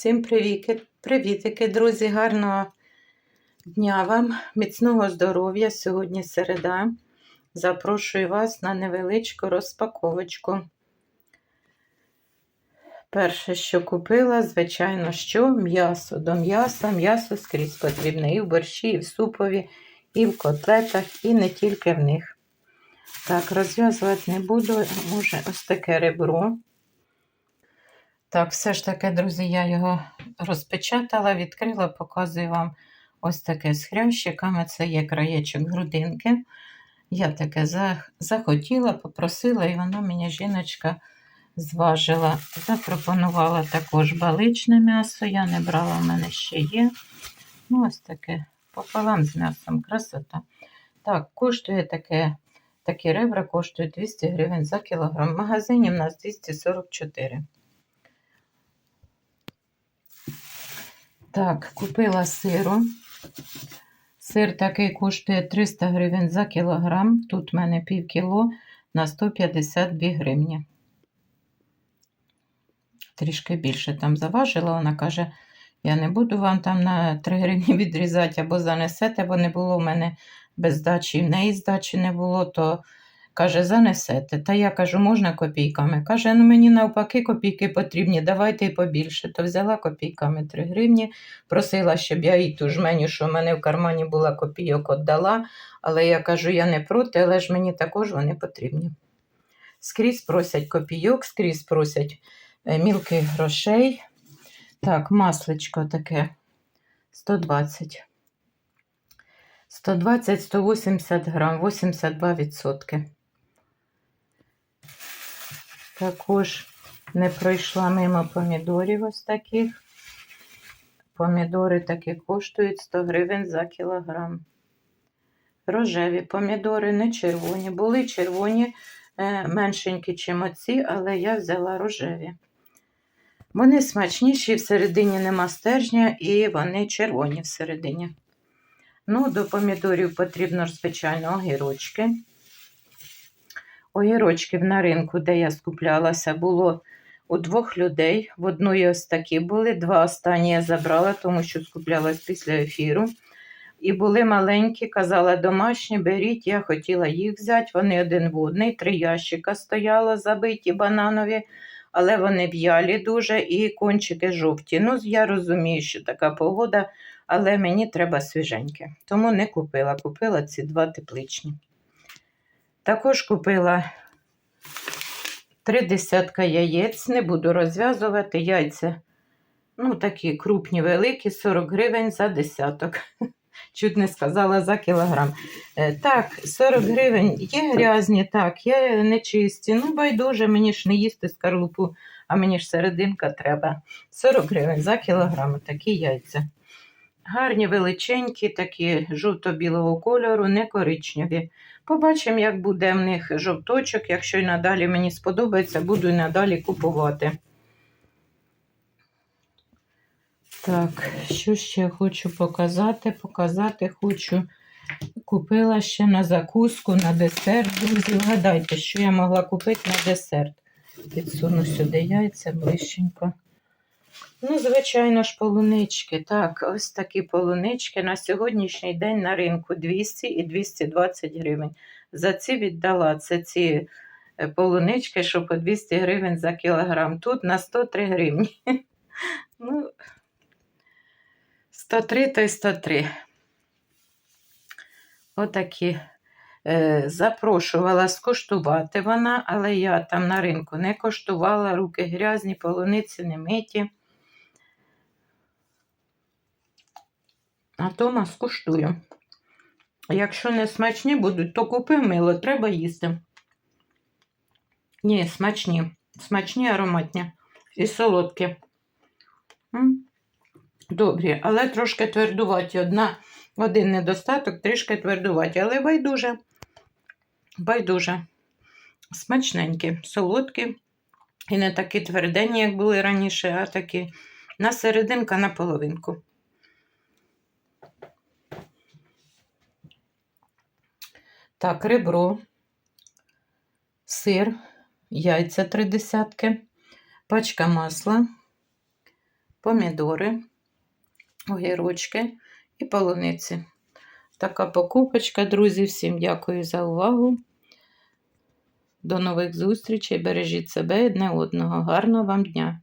Всім привіки, привітики, друзі! Гарного дня вам, міцного здоров'я. Сьогодні середа. Запрошую вас на невеличку розпаковочку. Перше, що купила, звичайно, що м'ясо. До м'яса, м'ясо скрізь потрібне і в борщі, і в супові, і в котлетах, і не тільки в них. Так, розв'язувати не буду, може, ось таке ребро. Так, все ж таки, друзі, я його розпечатала, відкрила, показую вам ось таке з хрящиками. Це є краєчок грудинки. Я таке захотіла, попросила, і вона мені жіночка зважила. Запропонувала також баличне м'ясо. Я не брала, в мене ще є. Ну, ось таке пополам з м'ясом, красота. Так, коштує таке, такі ребра коштують 200 гривень за кілограм. В магазині в нас 244 Так, купила сиру. Сир такий коштує 300 гривень за кілограм. Тут в мене пів кіло на 152 гривні. Трішки більше там заважила. Вона каже, я не буду вам там на 3 гривні відрізати або занесете, бо не було в мене без здачі, і в неї здачі не було, то Каже, занесете. Та я кажу, можна копійками. Каже, ну мені навпаки копійки потрібні, давайте і побільше. То взяла копійками 3 гривні, просила, щоб я їй ту жменю, що в мене в кармані була копійок, віддала. Але я кажу, я не проти, але ж мені також вони потрібні. Скрізь просять копійок, скрізь просять е, мілких грошей. Так, масличко таке 120. 120-180 грам, 82%. Також не пройшла мимо помідорів ось таких. Помідори такі коштують 100 гривень за кілограм. Рожеві помідори не червоні. Були червоні, е, меншенькі, чим оці, але я взяла рожеві. Вони смачніші, всередині нема стержня, і вони червоні всередині. Ну, До помідорів потрібно, звичайно, огірочки. Огірочків на ринку, де я скуплялася, було у двох людей. В одної ось такі були, два останні я забрала, тому що скуплялась після ефіру. І були маленькі, казала, домашні, беріть, я хотіла їх взяти. Вони один водний, три ящика стояло, забиті бананові, але вони в'ялі дуже і кончики жовті. Ну, я розумію, що така погода, але мені треба свіженьке. Тому не купила. Купила ці два тепличні. Також купила три десятка яєць, не буду розв'язувати яйця. Ну, такі крупні, великі, 40 гривень за десяток. Чуть не сказала за кілограм. Е, так, 40 гривень є грязні, так, є нечисті. Ну, байдуже, мені ж не їсти скарлупу, а мені ж серединка треба. 40 гривень за кілограм, такі яйця. Гарні величенькі, такі жовто-білого кольору, не коричневі. Побачимо, як буде в них жовточок. Якщо й надалі мені сподобається, буду і надалі купувати. Так, що ще хочу показати? Показати хочу. Купила ще на закуску, на десерт. Друзі, вгадайте, що я могла купити на десерт. Підсуну сюди яйця ближченько. Ну, звичайно ж, полунички. Так, ось такі полунички на сьогоднішній день на ринку 200 і 220 гривень. За ці віддала це ці е, полунички, що по 200 гривень за кілограм. Тут на 103 гривні. Ну, 103 то й 103. Отакі. Е, запрошувала скуштувати вона, але я там на ринку не коштувала, руки грязні, полуниці не миті. А Тома скуштую. Якщо не смачні будуть, то купи мило, треба їсти. Ні, смачні, смачні, ароматні і солодкі. Добрі, але трошки твердуваті. Одна, Один недостаток, трішки твердуваті, але байдуже, байдуже. Смачненькі, солодкі. І не такі твердені, як були раніше, а такі на серединка на половинку. Так, ребро, сир, яйця три десятки, пачка масла, помідори, огірочки і полуниці. Така покупочка, друзі. Всім дякую за увагу. До нових зустрічей. Бережіть себе і одне одного. Гарного вам дня!